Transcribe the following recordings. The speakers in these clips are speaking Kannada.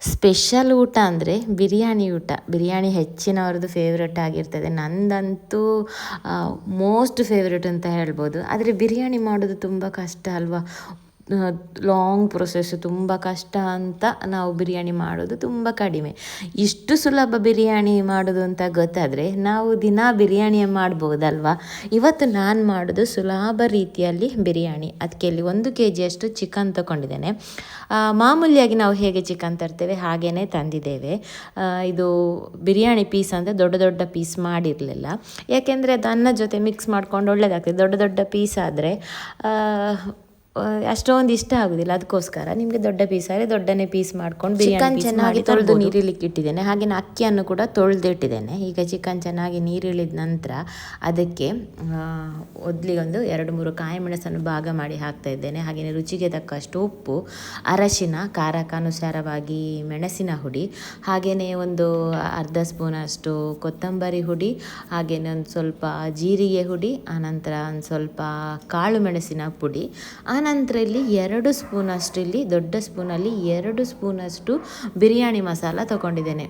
ಸ್ಪೆಷಲ್ ಊಟ ಅಂದರೆ ಬಿರಿಯಾನಿ ಊಟ. ಬಿರಿಯಾನಿ ಹೆಚ್ಚಿನವ್ರದ್ದು ಫೇವ್ರೆಟ್ ಆಗಿರ್ತದೆ. ನಂದಂತೂ ಮೋಸ್ಟ್ ಫೇವ್ರೆಟ್ ಅಂತ ಹೇಳ್ಬೋದು. ಆದರೆ ಬಿರಿಯಾನಿ ಮಾಡೋದು ತುಂಬ ಕಷ್ಟ ಅಲ್ವಾ? ಲಾಂಗ್ ಪ್ರೊಸೆಸ್ಸು ತುಂಬ ಕಷ್ಟ ಅಂತ ನಾವು ಬಿರಿಯಾನಿ ಮಾಡೋದು ತುಂಬ ಕಡಿಮೆ. ಇಷ್ಟು ಸುಲಭ ಬಿರಿಯಾನಿ ಮಾಡೋದು ಅಂತ ಗೊತ್ತಾದರೆ ನಾವು ದಿನ ಬಿರಿಯಾನಿ ಮಾಡ್ಬೋದಲ್ವಾ? ಇವತ್ತು ನಾನು ಮಾಡೋದು ಸುಲಭ ರೀತಿಯಲ್ಲಿ ಬಿರಿಯಾನಿ. ಅದಕ್ಕೆ ಇಲ್ಲಿ ಒಂದು ಕೆ ಜಿಯಷ್ಟು ಚಿಕನ್ ತಗೊಂಡಿದ್ದೇನೆ. ಮಾಮೂಲಿಯಾಗಿ ನಾವು ಹೇಗೆ ಚಿಕನ್ ತರ್ತೇವೆ ಹಾಗೇ ತಂದಿದ್ದೇವೆ. ಇದು ಬಿರಿಯಾನಿ ಪೀಸ್ ಅಂದರೆ ದೊಡ್ಡ ದೊಡ್ಡ ಪೀಸ್ ಮಾಡಿರಲಿಲ್ಲ. ಯಾಕೆಂದರೆ ಅದು ಅನ್ನ ಜೊತೆ ಮಿಕ್ಸ್ ಮಾಡ್ಕೊಂಡು ಒಳ್ಳೆಯದಾಗ್ತದೆ ದೊಡ್ಡ ದೊಡ್ಡ ಪೀಸ್ ಆದರೆ ಅಷ್ಟೊಂದು ಇಷ್ಟ ಆಗೋದಿಲ್ಲ. ಅದಕ್ಕೋಸ್ಕರ ನಿಮಗೆ ದೊಡ್ಡ ಪೀಸ್ ಆದರೆ ದೊಡ್ಡನೇ ಪೀಸ್ ಮಾಡ್ಕೊಂಡು ಚಿಕನ್ ಚೆನ್ನಾಗಿ ತೊಳೆದು ನೀರಿಲಿಕ್ಕೆ ಇಟ್ಟಿದ್ದೇನೆ ಹಾಗೆಯೇ ಅಕ್ಕಿಯನ್ನು ಕೂಡ ತೊಳೆದಿಟ್ಟಿದ್ದೇನೆ. ಈಗ ಚಿಕನ್ ಚೆನ್ನಾಗಿ ನೀರಿಳಿದ ನಂತರ ಅದಕ್ಕೆ ಒಂದು ಎರಡು ಮೂರು ಕಾಯಿ ಮೆಣಸನ್ನು ಭಾಗ ಮಾಡಿ ಹಾಕ್ತಾ ಇದ್ದೇನೆ. ಹಾಗೆಯೇ ರುಚಿಗೆ ತಕ್ಕಷ್ಟು ಉಪ್ಪು ಅರಶಿನ ಖಾರಕ್ಕನುಸಾರವಾಗಿ ಮೆಣಸಿನ ಹುಡಿ ಹಾಗೆಯೇ ಒಂದು ಅರ್ಧ ಸ್ಪೂನಷ್ಟು ಕೊತ್ತಂಬರಿ ಹುಡಿ ಹಾಗೆಯೇ ಒಂದು ಸ್ವಲ್ಪ ಜೀರಿಗೆ ಹುಡಿ ಆನಂತರ ಒಂದು ಸ್ವಲ್ಪ ಕಾಳು ಮೆಣಸಿನ ಪುಡಿ ಆನಂತರ ಇಲ್ಲಿ ಎರಡು ಸ್ಪೂನಷ್ಟು ಇಲ್ಲಿ ದೊಡ್ಡ ಸ್ಪೂನಲ್ಲಿ ಎರಡು ಸ್ಪೂನಷ್ಟು ಬಿರಿಯಾನಿ ಮಸಾಲ ತಗೊಂಡಿದ್ದೇನೆ.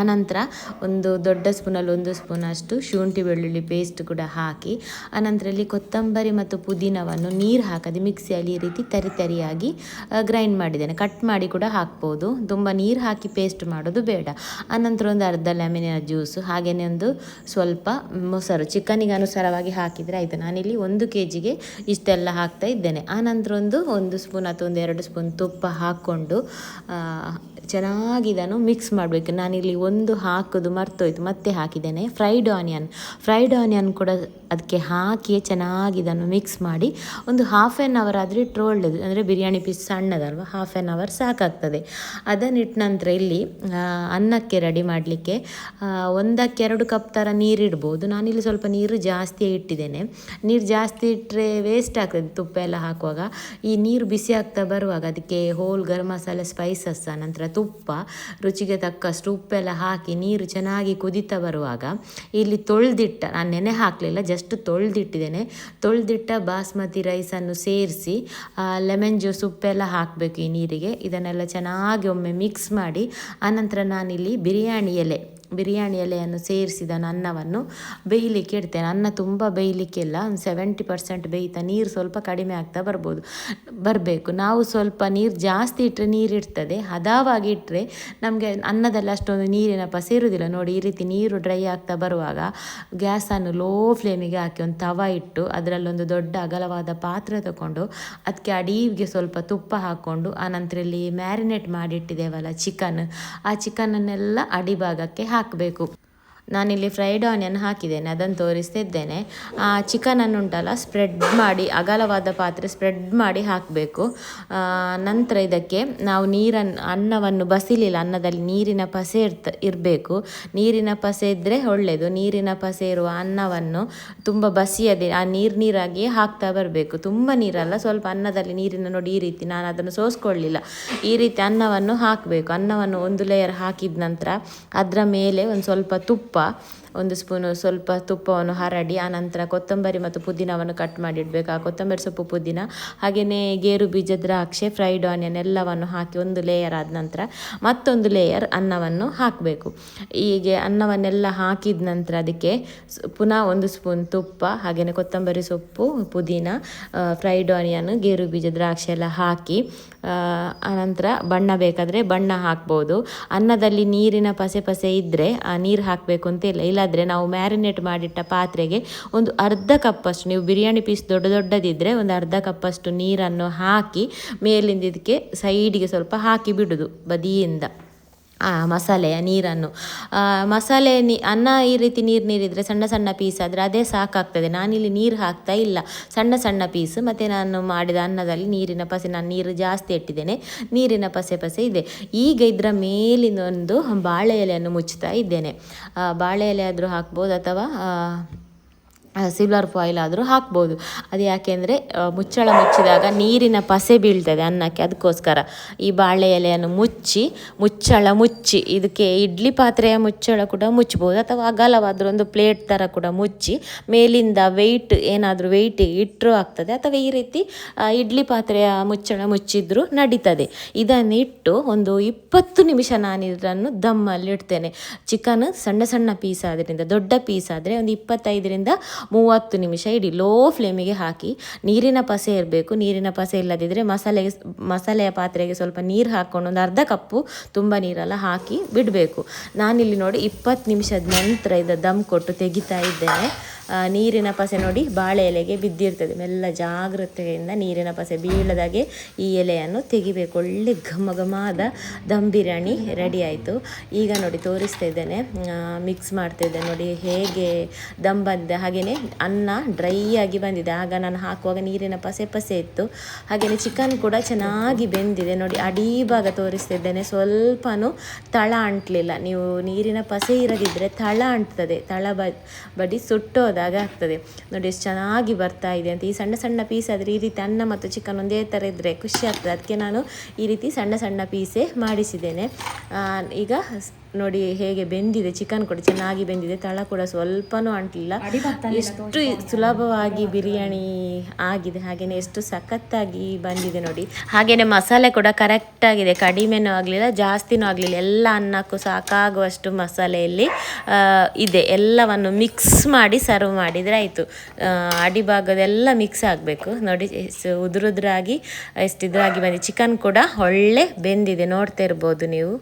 ಆನಂತರ ಒಂದು ದೊಡ್ಡ ಸ್ಪೂನಲ್ಲಿ ಒಂದು ಸ್ಪೂನಷ್ಟು ಶುಂಠಿ ಬೆಳ್ಳುಳ್ಳಿ ಪೇಸ್ಟ್ ಕೂಡ ಹಾಕಿ, ಆನಂತರ ಇಲ್ಲಿ ಕೊತ್ತಂಬರಿ ಮತ್ತು ಪುದೀನವನ್ನು ನೀರು ಹಾಕದೆ ಮಿಕ್ಸಿಯಲ್ಲಿ ಈ ರೀತಿ ತರಿ ತರಿಯಾಗಿ ಗ್ರೈಂಡ್ ಮಾಡಿದ್ದೇನೆ. ಕಟ್ ಮಾಡಿ ಕೂಡ ಹಾಕ್ಬೋದು. ತುಂಬ ನೀರು ಹಾಕಿ ಪೇಸ್ಟ್ ಮಾಡೋದು ಬೇಡ. ಆನಂತರ ಒಂದು ಅರ್ಧ ಲೆಮನಿನ ಜ್ಯೂಸು ಹಾಗೆಯೇ ಒಂದು ಸ್ವಲ್ಪ ಮೊಸರು ಚಿಕನಿಗೆ ಅನುಸಾರವಾಗಿ ಹಾಕಿದರೆ ಆಯಿತು. ನಾನಿಲ್ಲಿ ಒಂದು ಕೆ ಜಿಗೆ ಇಷ್ಟೆಲ್ಲ ಹಾಕ್ತಾ ಇದ್ದೇನೆ. ಆನಂತರ ಒಂದು ಒಂದು ಸ್ಪೂನ್ ಅಥವಾ ಒಂದು ಎರಡು ಸ್ಪೂನ್ ತುಪ್ಪ ಹಾಕ್ಕೊಂಡು ಚೆನ್ನಾಗಿ ಇದನ್ನು ಮಿಕ್ಸ್ ಮಾಡಬೇಕು. ನಾನಿಲ್ಲಿ ಒಂದು ಹಾಕೋದು ಮರ್ತೋಯ್ತು. ಮತ್ತೆ ಹಾಕಿದ್ದೇನೆ ಫ್ರೈಡ್ ಆನಿಯನ್ ಫ್ರೈಡ್ ಆನಿಯನ್ ಕೂಡ ಅದಕ್ಕೆ ಹಾಕಿ ಚೆನ್ನಾಗಿ ಇದನ್ನು ಮಿಕ್ಸ್ ಮಾಡಿ ಒಂದು ಹಾಫ್ ಆ್ಯನ್ ಅವರ್ ಆದರೆ ಇಟ್ಟರೆ ಒಳ್ಳೆಯದು ಅಂದರೆ ಬಿರಿಯಾನಿ ಪೀಸ್ ಸಣ್ಣದಲ್ವ? ಹಾಫ್ ಆ್ಯನ್ ಅವರ್ ಸಾಕಾಗ್ತದೆ. ಅದನ್ನಿಟ್ಟ ನಂತರ ಇಲ್ಲಿ ಅನ್ನಕ್ಕೆ ರೆಡಿ ಮಾಡಲಿಕ್ಕೆ ಒಂದಕ್ಕೆ ಎರಡು ಕಪ್ ಥರ ನೀರಿಡ್ಬೋದು ನಾನಿಲ್ಲಿ ಸ್ವಲ್ಪ ನೀರು ಜಾಸ್ತಿ ಇಟ್ಟಿದ್ದೇನೆ. ನೀರು ಜಾಸ್ತಿ ಇಟ್ಟರೆ ವೇಸ್ಟ್ ಆಗ್ತದೆ ತುಪ್ಪ ಎಲ್ಲ ಹಾಕುವಾಗ. ಈ ನೀರು ಬಿಸಿ ಆಗ್ತಾ ಬರುವಾಗ ಅದಕ್ಕೆ ಹೋಲ್ ಗರಂ ಮಸಾಲೆ ಸ್ಪೈಸಸ್ ನಂತರ ತುಪ್ಪ, ರುಚಿಗೆ ತಕ್ಕಷ್ಟು ಉಪ್ಪೆಲ್ಲ ಹಾಕಿ ನೀರು ಚೆನ್ನಾಗಿ ಕುದೀತಾ ಬರುವಾಗ ಇಲ್ಲಿ ತೊಳೆದಿಟ್ಟ, ನಾನು ನೆನೆ ಹಾಕಲಿಲ್ಲ ಜಸ್ಟ್ ತೊಳೆದಿಟ್ಟಿದ್ದೇನೆ. ತೊಳೆದಿಟ್ಟ ಬಾಸ್ಮತಿ ರೈಸನ್ನು ಸೇರಿಸಿ ಲೆಮನ್ ಜ್ಯೂಸ್ ಉಪ್ಪೆಲ್ಲ ಹಾಕಬೇಕು ಈ ನೀರಿಗೆ. ಇದನ್ನೆಲ್ಲ ಚೆನ್ನಾಗಿ ಒಮ್ಮೆ ಮಿಕ್ಸ್ ಮಾಡಿ, ಆನಂತರ ನಾನಿಲ್ಲಿ ಬಿರಿಯಾನಿ ಎಲೆ ಬಿರಿಯಾನಿ ಎಲೆಯನ್ನು ಸೇರಿಸಿದ ಅನ್ನವನ್ನು ಬೇಯಲಿಕ್ಕೆ ಇಡ್ತೇನೆ. ಅನ್ನ ತುಂಬ ಬೇಯಲಿಕ್ಕೆಲ್ಲ. ಒಂದು ಸೆವೆಂಟಿ ಪರ್ಸೆಂಟ್ ಬೇಯ್ತಾ ನೀರು ಸ್ವಲ್ಪ ಕಡಿಮೆ ಆಗ್ತಾ ಬರ್ಬೋದು. ಬರಬೇಕು. ನಾವು ಸ್ವಲ್ಪ ನೀರು ಜಾಸ್ತಿ ಇಟ್ಟರೆ ನೀರು ಇರ್ತದೆ. ಹದವಾಗಿ ಇಟ್ಟರೆ ನಮಗೆ ಅನ್ನದಲ್ಲಿ ಅಷ್ಟೊಂದು ನೀರಿನ ಪಸ ಇರುವುದಿಲ್ಲ. ನೋಡಿ, ಈ ರೀತಿ ನೀರು ಡ್ರೈ ಆಗ್ತಾ ಬರುವಾಗ ಗ್ಯಾಸನ್ನು ಲೋ ಫ್ಲೇಮಿಗೆ ಹಾಕಿ ಒಂದು ತವ ಇಟ್ಟು ಅದರಲ್ಲೊಂದು ದೊಡ್ಡ ಅಗಲವಾದ ಪಾತ್ರೆ ತಗೊಂಡು ಅದಕ್ಕೆ ಅಡಿಗೆ ಸ್ವಲ್ಪ ತುಪ್ಪ ಹಾಕ್ಕೊಂಡು ಆನಂತರ ಇಲ್ಲಿ ಮ್ಯಾರಿನೇಟ್ ಮಾಡಿಟ್ಟಿದ್ದೇವಲ್ಲ ಚಿಕನ್ ಆ ಚಿಕನನ್ನೆಲ್ಲ ಅಡಿಭಾಗಕ್ಕೆ ಹಾಕಬೇಕು. ನಾನಿಲ್ಲಿ ಫ್ರೈಡ್ ಆನಿಯನ್ ಹಾಕಿದ್ದೇನೆ, ಅದನ್ನು ತೋರಿಸ್ತಿದ್ದೇನೆ. ಚಿಕನನ್ನು ಉಂಟಲ್ಲ ಸ್ಪ್ರೆಡ್ ಮಾಡಿ, ಅಗಲವಾದ ಪಾತ್ರೆ ಸ್ಪ್ರೆಡ್ ಮಾಡಿ ಹಾಕಬೇಕು. ನಂತರ ಇದಕ್ಕೆ ನಾವು ನೀರನ್ನು ಅನ್ನವನ್ನು ಬಸಿಲಿಲ್ಲ, ಅನ್ನದಲ್ಲಿ ನೀರಿನ ಪಸೆ ಇರ್ತ, ಇರಬೇಕು. ನೀರಿನ ಪಸೆ ಇದ್ದರೆ ಒಳ್ಳೆಯದು ನೀರಿನ ಪಸೆ ಇರುವ ಅನ್ನವನ್ನು ತುಂಬ ಬಸಿಯದೆ, ಆ ನೀರು ನೀರಾಗಿ ಹಾಕ್ತಾ ಬರಬೇಕು. ತುಂಬ ನೀರಲ್ಲ, ಸ್ವಲ್ಪ ಅನ್ನದಲ್ಲಿ ನೀರಿನ ನೋಡಿ ಈ ರೀತಿ ನಾನು ಅದನ್ನು ಸೋಸ್ಕೊಳ್ಳಿಲ್ಲ. ಈ ರೀತಿ ಅನ್ನವನ್ನು ಹಾಕಬೇಕು. ಅನ್ನವನ್ನು ಒಂದು ಲೇಯರ್ ಹಾಕಿದ ನಂತರ ಅದರ ಮೇಲೆ ಒಂದು ಸ್ವಲ್ಪ ತುಪ್ಪ 吧。ಒಂದು ಸ್ಪೂನು ಸ್ವಲ್ಪ ತುಪ್ಪವನ್ನು ಹರಡಿ ಆನಂತರ ಕೊತ್ತಂಬರಿ ಮತ್ತು ಪುದೀನವನ್ನು ಕಟ್ ಮಾಡಿ ಇಡಬೇಕು ಆ ಕೊತ್ತಂಬರಿ ಸೊಪ್ಪು, ಪುದೀನ, ಹಾಗೆಯೇ ಗೇರು ಬೀಜ, ದ್ರಾಕ್ಷೆ ಫ್ರೈಡ್ ಆನಿಯನ್ ಎಲ್ಲವನ್ನು ಹಾಕಿ ಒಂದು ಲೇಯರ್ ಆದ ನಂತರ ಮತ್ತೊಂದು ಲೇಯರ್ ಅನ್ನವನ್ನು ಹಾಕಬೇಕು. ಹೀಗೆ ಅನ್ನವನ್ನೆಲ್ಲ ಹಾಕಿದ ನಂತರ ಅದಕ್ಕೆ ಪುನಃ ಒಂದು ಸ್ಪೂನ್ ತುಪ್ಪ, ಹಾಗೆಯೇ ಕೊತ್ತಂಬರಿ ಸೊಪ್ಪು, ಪುದೀನ ಫ್ರೈಡ್ ಆನಿಯನ್ ಗೇರು ಬೀಜ, ದ್ರಾಕ್ಷಿ ಎಲ್ಲ ಹಾಕಿ ಆನಂತರ ಬಣ್ಣ ಬೇಕಾದರೆ ಬಣ್ಣ ಹಾಕ್ಬೋದು. ಅನ್ನದಲ್ಲಿ ನೀರಿನ ಪಸೆ ಪಸೆ ಇದ್ದರೆ ಆ, ನೀರು ಹಾಕಬೇಕು ಅಂತ ಇಲ್ಲ. ಇಲ್ಲ ಇಲ್ಲಾದರೆ ನಾವು ಮ್ಯಾರಿನೇಟ್ ಮಾಡಿಟ್ಟ ಪಾತ್ರೆಗೆ ಒಂದು ಅರ್ಧ ಕಪ್ಪಷ್ಟು, ನೀವು ಬಿರಿಯಾನಿ ಪೀಸ್ ದೊಡ್ಡ ದೊಡ್ಡದಿದ್ದರೆ ಒಂದು ಅರ್ಧ ಕಪ್ಪಷ್ಟು ನೀರನ್ನು ಹಾಕಿ ಮೇಲಿಂದ ಇದಕ್ಕೆ ಸೈಡಿಗೆ ಸ್ವಲ್ಪ ಹಾಕಿ ಬಿಡೋದು ಬದಿಯಿಂದ. ಮಸಾಲೆಯ ನೀರನ್ನು. ಮಸಾಲೆ, ನೀ, ಅನ್ನ ಈ ರೀತಿ ನೀರು ನೀರಿದ್ರೆ ಸಣ್ಣ ಸಣ್ಣ ಪೀಸ್ ಆದರೆ ಅದೇ ಸಾಕಾಗ್ತದೆ. ನಾನಿಲ್ಲಿ ನೀರು ಹಾಕ್ತಾ ಇಲ್ಲ. ಸಣ್ಣ ಸಣ್ಣ ಪೀಸ್ ಮತ್ತು ನಾನು ಮಾಡಿದ ಅನ್ನದಲ್ಲಿ ನೀರಿನ ಪಸೆ, ನಾನು ನೀರು ಜಾಸ್ತಿ ಇಟ್ಟಿದ್ದೇನೆ ನೀರಿನ ಪಸೆ ಪಸೆ ಇದೆ. ಈಗ ಇದರ ಮೇಲಿನೊಂದು ಬಾಳೆ ಎಲೆಯನ್ನು ಮುಚ್ಚುತ್ತಾ ಇದ್ದೇನೆ. ಬಾಳೆ ಎಲೆ ಆದರೂ ಹಾಕ್ಬೋದು ಅಥವಾ ಸಿಲ್ವರ್ ಫಾಯಿಲ್ ಆದರೂ ಹಾಕ್ಬೋದು. ಅದು ಯಾಕೆಂದರೆ ಮುಚ್ಚಳ ಮುಚ್ಚಿದಾಗ ನೀರಿನ ಪಸೆ ಬೀಳ್ತದೆ ಅನ್ನಕ್ಕೆ, ಅದಕ್ಕೋಸ್ಕರ. ಈ ಬಾಳೆ ಎಲೆಯನ್ನು ಮುಚ್ಚಿ, ಮುಚ್ಚಳ ಮುಚ್ಚಿ, ಇದಕ್ಕೆ ಇಡ್ಲಿ ಪಾತ್ರೆಯ ಮುಚ್ಚಳ ಕೂಡ ಮುಚ್ಚಬಹುದು ಅಥವಾ ಅಗಲವಾದರೂ ಒಂದು ಪ್ಲೇಟ್ ಥರ ಕೂಡ ಮುಚ್ಚಿ, ಮೇಲಿಂದ ವೆಯ್ಟ್ ಏನಾದರೂ ವೆಯ್ಟ್ ಇಟ್ಟರೂ ಆಗ್ತದೆ. ಅಥವಾ ಈ ರೀತಿ ಇಡ್ಲಿ ಪಾತ್ರೆಯ ಮುಚ್ಚಳ ಮುಚ್ಚಿದ್ರೂ ನಡೀತದೆ. ಇದನ್ನು ಇಟ್ಟು ಒಂದು ಇಪ್ಪತ್ತು ನಿಮಿಷ ನಾನು ಇದನ್ನು ದಮ್ಮಲ್ಲಿ ಇಡ್ತೇನೆ. ಚಿಕನ್ ಸಣ್ಣ ಸಣ್ಣ ಪೀಸ್ ಆದ್ರಿಂದ, ದೊಡ್ಡ ಪೀಸ್ ಆದರೆ ಒಂದು ಇಪ್ಪತ್ತೈದರಿಂದ ಮೂವತ್ತು ನಿಮಿಷ ಇಡಿ ಲೋ ಫ್ಲೇಮಿಗೆ ಹಾಕಿ ನೀರಿನ ಪಸೆ ಇರಬೇಕು. ನೀರಿನ ಪಸೆ ಇಲ್ಲದಿದ್ದರೆ ಮಸಾಲೆಗೆ ಮಸಾಲೆಯ ಪಾತ್ರೆಗೆ ಸ್ವಲ್ಪ ನೀರು ಹಾಕ್ಕೊಂಡು ಒಂದು ಅರ್ಧ ಕಪ್ಪು ತುಂಬ ನೀರೆಲ್ಲ ಹಾಕಿ ಬಿಡಬೇಕು. ನಾನಿಲ್ಲಿ ನೋಡಿ ಇಪ್ಪತ್ತು ನಿಮಿಷದ ನಂತರ ಇದು ದಮ್ ಕೊಟ್ಟು ತೆಗಿತಾ ಇದ್ದೇನೆ. ನೀರಿನ ಪಸೆ ನೋಡಿ ಬಾಳೆ ಎಲೆಗೆ ಬಿದ್ದಿರ್ತದೆ. ಮೆಲ್ಲ ಜಾಗ್ರತೆಯಿಂದ ನೀರಿನ ಪಸೆ ಬೀಳದಾಗೆ ಈ ಎಲೆಯನ್ನು ತೆಗಿಬೇಕು. ಒಳ್ಳೆ ಘಮ ಘಮಾದ ದಮ್ ಬಿರಿಯಾನಿ ರೆಡಿ ಆಯಿತು. ಈಗ ನೋಡಿ ತೋರಿಸ್ತಾ ಇದ್ದೇನೆ. ಮಿಕ್ಸ್ ಮಾಡ್ತಾ ಇದ್ದೇನೆ. ನೋಡಿ ಹೇಗೆ ದಮ್ ಬಂದಿದೆ ಹಾಗೆಯೇ ಅನ್ನ ಡ್ರೈ ಆಗಿ ಬಂದಿದೆ. ಆಗ ನಾನು ಹಾಕುವಾಗ ನೀರಿನ ಪಸೆ ಪಸೆ ಇತ್ತು. ಹಾಗೆಯೇ ಚಿಕನ್ ಕೂಡ ಚೆನ್ನಾಗಿ ಬೆಂದಿದೆ. ನೋಡಿ ಅಡಿ ಭಾಗ ತೋರಿಸ್ತಾ ಇದ್ದೇನೆ. ಸ್ವಲ್ಪನೂ ತಳ ಅಂಟಲಿಲ್ಲ. ನೀವು ನೀರಿನ ಪಸೆ ಇರದಿದ್ದರೆ ತಳ ಅಂಟ್ತದೆ. ತಳ ಬಡಿ ಸುಟ್ಟೋದಾಗ ಆಗ್ತದೆ. ನೋಡಿ ಎಷ್ಟು ಚೆನ್ನಾಗಿ ಬರ್ತಾ ಇದೆ ಅಂತ. ಈ ಸಣ್ಣ ಸಣ್ಣ ಪೀಸ್ ಆದರೆ ಈ ರೀತಿ ಅನ್ನ ಮತ್ತು ಚಿಕನ್ ಒಂದೇ ಥರ ಇದ್ದರೆ ಖುಷಿ ಆಗ್ತದೆ. ಅದಕ್ಕೆ ನಾನು ಈ ರೀತಿ ಸಣ್ಣ ಸಣ್ಣ ಪೀಸೇ ಮಾಡಿಸಿದ್ದೇನೆ. ಈಗ ನೋಡಿ ಹೇಗೆ ಬೆಂದಿದೆ ಚಿಕನ್ ಕೂಡ ಚೆನ್ನಾಗಿ ಬೆಂದಿದೆ ತಳ ಕೂಡ ಸ್ವಲ್ಪನೂ ಅಂಟಲಿಲ್ಲ ಎಷ್ಟು ಸುಲಭವಾಗಿ ಬಿರಿಯಾನಿ ಆಗಿದೆ ಹಾಗೇನೆ ಎಷ್ಟು ಸಖತ್ತಾಗಿ ಬಂದಿದೆ ನೋಡಿ. ಹಾಗೆಯೇ ಮಸಾಲೆ ಕೂಡ ಕರೆಕ್ಟ್ ಆಗಿದೆ ಕಡಿಮೆನೂ ಆಗಲಿಲ್ಲ ಜಾಸ್ತಿನೂ ಆಗಲಿಲ್ಲ. ಎಲ್ಲ ಅನ್ನಕ್ಕೂ ಸಾಕಾಗುವಷ್ಟು ಮಸಾಲೆಯಲ್ಲಿ ಇದೆ. ಎಲ್ಲವನ್ನು ಮಿಕ್ಸ್ ಮಾಡಿ ಸರ್ವ್ ಮಾಡಿದರೆ ಆಯಿತು. ಅಡಿಭಾಗದೆಲ್ಲ ಮಿಕ್ಸ್ ಆಗಬೇಕು. ನೋಡಿ ಉದುರುದ್ರಾಗಿ ಎಷ್ಟು ಇದ್ರಾಗಿ ಬಂದಿದೆ. ಚಿಕನ್ ಕೂಡ ಒಳ್ಳೆ ಬೆಂದಿದೆ ನೋಡ್ತಾ ಇರ್ಬೋದು ನೀವು.